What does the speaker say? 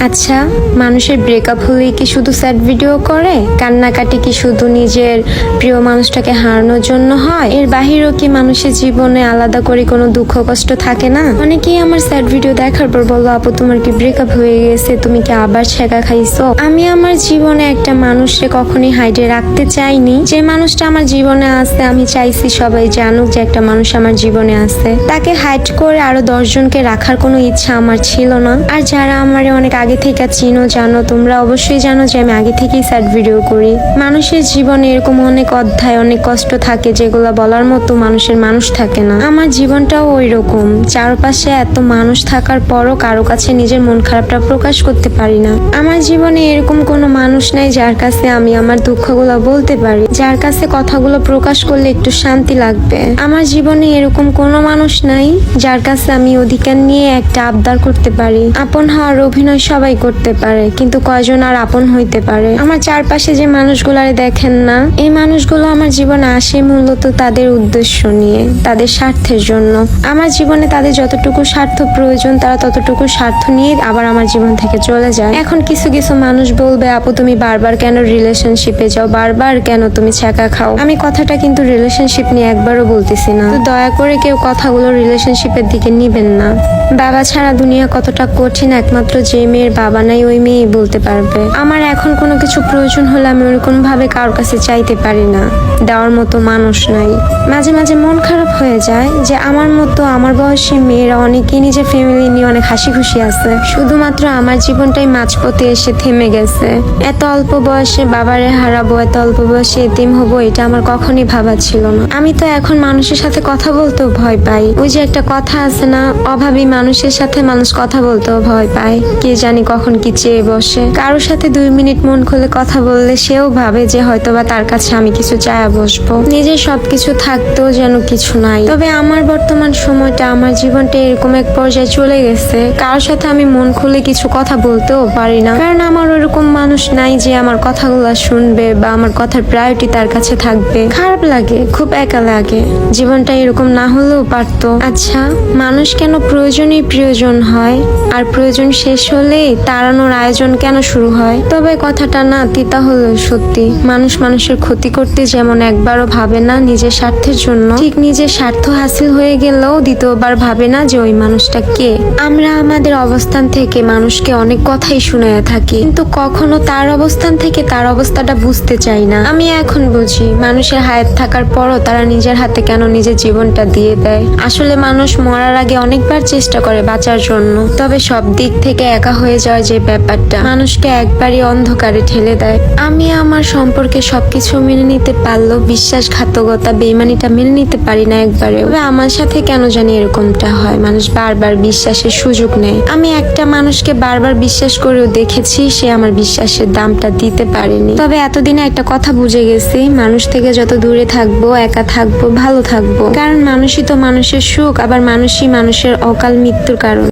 আচ্ছা মানুষের ব্রেকআপ হলেই কি শুধু স্যাড ভিডিও করে? কান্নাকাটি কি শুধু নিজের প্রিয় মানুষটাকে হারানোর জন্য হয়? এর বাহিরেও কি মানুষের জীবনে আলাদা করে কোনো দুঃখ কষ্ট থাকে না? অনেকেই আমার স্যাড ভিডিও দেখার পর বলল, আপু, তোমার কি ব্রেকআপ হয়ে গেছে? তুমি কি আবার ছেঁকা খাইছো? আমি আমার জীবনে একটা মানুষকে কখনোই হাইডে রাখতে চাইনি। যে মানুষটা আমার জীবনে আছে, আমি চাইছি সবাই জানুক যে একটা মানুষ আমার জীবনে আছে। তাকে হাইড করে আরও দশজনকে রাখার কোনো ইচ্ছা আমার ছিল না। আর যারা আমার অনেক আগে থেকে চিনো, জানো, তোমরা অবশ্যই জানো যে আমি আগে থেকেই স্যাড ভিডিও করি। মানুষের জীবনে এরকম অনেক অধ্যায়, অনেক কষ্ট থাকে যেগুলো বলার মতো মানুষের মানুষ থাকে না। আমার জীবনটাও ওই রকম চারপাশে এত মানুষ থাকার পরও কারও কাছে নিজের মন খারাপটা প্রকাশ করতে পারি না। আমার জীবনে এরকম কোনো মানুষ নাই যার কাছে আমি আমার দুঃখগুলো বলতে পারি। যার কাছে কথাগুলো প্রকাশ করলে একটু শান্তি লাগবে। আমার জীবনে এরকম কোনো মানুষ নাই যার কাছে আমি অধিকার নিয়ে একটা আবদার করতে পারি। আপন হওয়ার অভিনয় সবাই করতে পারে, কিন্তু কয়জন আর আপন হইতে পারে? আমার চারপাশে যে মানুষগুলারে দেখেন না, এই মানুষগুলো আমার জীবনে আসে মূলত তাদের উদ্দেশ্য নিয়ে, তাদের স্বার্থের জন্য। আমার জীবনে তাদের যতটুকু স্বার্থ প্রয়োজন, তারা ততটুকু স্বার্থ নিয়ে আবার আমার জীবন থেকে চলে যায়। এখন কিছু কিছু মানুষ বলবে, আপু, তুমি বারবার কেন রিলেশনশিপে যাও? বারবার কেন তুমি ছ্যাঁকা খাও? আমি কথাটা কিন্তু রিলেশনশিপ নিয়ে একবারও বলতেছি না। তো দয়া করে কেউ কথাগুলো রিলেশনশিপের দিকে নিবেন না। বাবা ছাড়া দুনিয়া কতটা কঠিন, একমাত্র যে মেয়ের বাবা নাই, ওই মেয়েই বলতে পারবে। আমার এখন কোনো কিছু প্রয়োজন হলে আমি ওরকম ভাবে কারোর কাছে চাইতে পারি না। দেওয়ার মতো মানুষ নাই। মাঝে মাঝে মন খারাপ হয়ে যায় যে আমার মতো আমার বয়সী মেয়েরা অনেকেই নিজের ফ্যামিলি নিয়ে অনেক হাসি খুশি আছে। শুধুমাত্র আমার জীবনটাই মাঝপথে এসে থেমে গেছে। এত অল্প বয়সে বাবারে হারাবো, এত অল্প বয়সে এতিম হব, এটা আমার কখনই ভাবা ছিল না। আমি তো এখন মানুষের সাথে কথা বলতেও ভয় পাই। ওই যে একটা কথা আছে না, অভাবী মানুষের সাথে মানুষ কথা বলতেও ভয় পায়। কে জানি কখন কি চেয়ে বসে। কারোর সাথে দুই মিনিট মন খুলে কথা বললে সেও ভাবে যে হয়তোবা তার কাছে আমি কিছু চায়া বসবো। নিজের সবকিছু থাকতেও যেন কিছু নাই। তবে আমার বর্তমান সময়টা, আমার জীবনটা এরকম এক পর্যায়ে চলে গেছে। কারোর সাথে আমি মন খুলে কিছু কথা বলতেও পারি না। কারণ আমার ওরকম মানুষ নাই যে আমার কথাগুলো শুনবে বা আমার কথার প্রায়োরিটি তার কাছে থাকবে। খারাপ লাগে, খুব একা লাগে। জীবনটা এরকম না হলেও পারতো। আচ্ছা মানুষ কেন প্রয়োজনই প্রয়োজন হয়? আর প্রয়োজন শেষ হলেই তাড়ানোর আয়োজন কেন শুরু হয়? তবে কথাটা না, তিতা হলেও সত্যি। মানুষ মানুষের ক্ষতি করতে যেমন একবারও ভাবে না নিজের স্বার্থের জন্য, ঠিক নিজের স্বার্থ হাসিল হয়ে গেলেও দ্বিতীয়বার ভাবে না যে ওই মানুষটা কে। আমরা আমাদের অবস্থান থেকে মানুষকে অনেক কথাই শুনাইয়া থাকি, কিন্তু কখনো তার অবস্থান থেকে তার অবস্থাটা বুঝতে চাই না। আমি এখন বুঝি, মানুষের হায়াত থাকার পরও তারা নিজের হাতে কেন নিজের জীবনটা দিয়ে দেয়। আসলে মানুষ মরার আগে অনেকবার চেষ্টা করে বাঁচার জন্য, তবে সব দিক থেকে একা হয়ে যাওয়ার যে ব্যাপারটা, মানুষকে একবারই অন্ধকারে ঠেলে দেয়। আমি আমার সম্পর্কে সবকিছু মেনে নিতে পারলেও বিশ্বাসঘাতকতা, বেইমানিটা মেনে নিতে পারি না একবারে তবে আমার সাথে কেন জানি এরকমটা হয়? মানুষ বারবার বিশ্বাসের সুযোগ নেয়। আমি একটা মানুষকে বারবার বিশ্বাস করেও দেখেছি, সে আমার বিশ্বাসের দামটা দিতে পারেনি। তবে এতদিনে একটা কথা বুঝে গেছি, মানুষ থেকে যত দূরে থাকব, একা থাকব, ভালো থাকব। কারণ মানুষই তো মানুষের সুখ, আবার মানুষই মানুষের অকাল মৃত্যুর কারণ।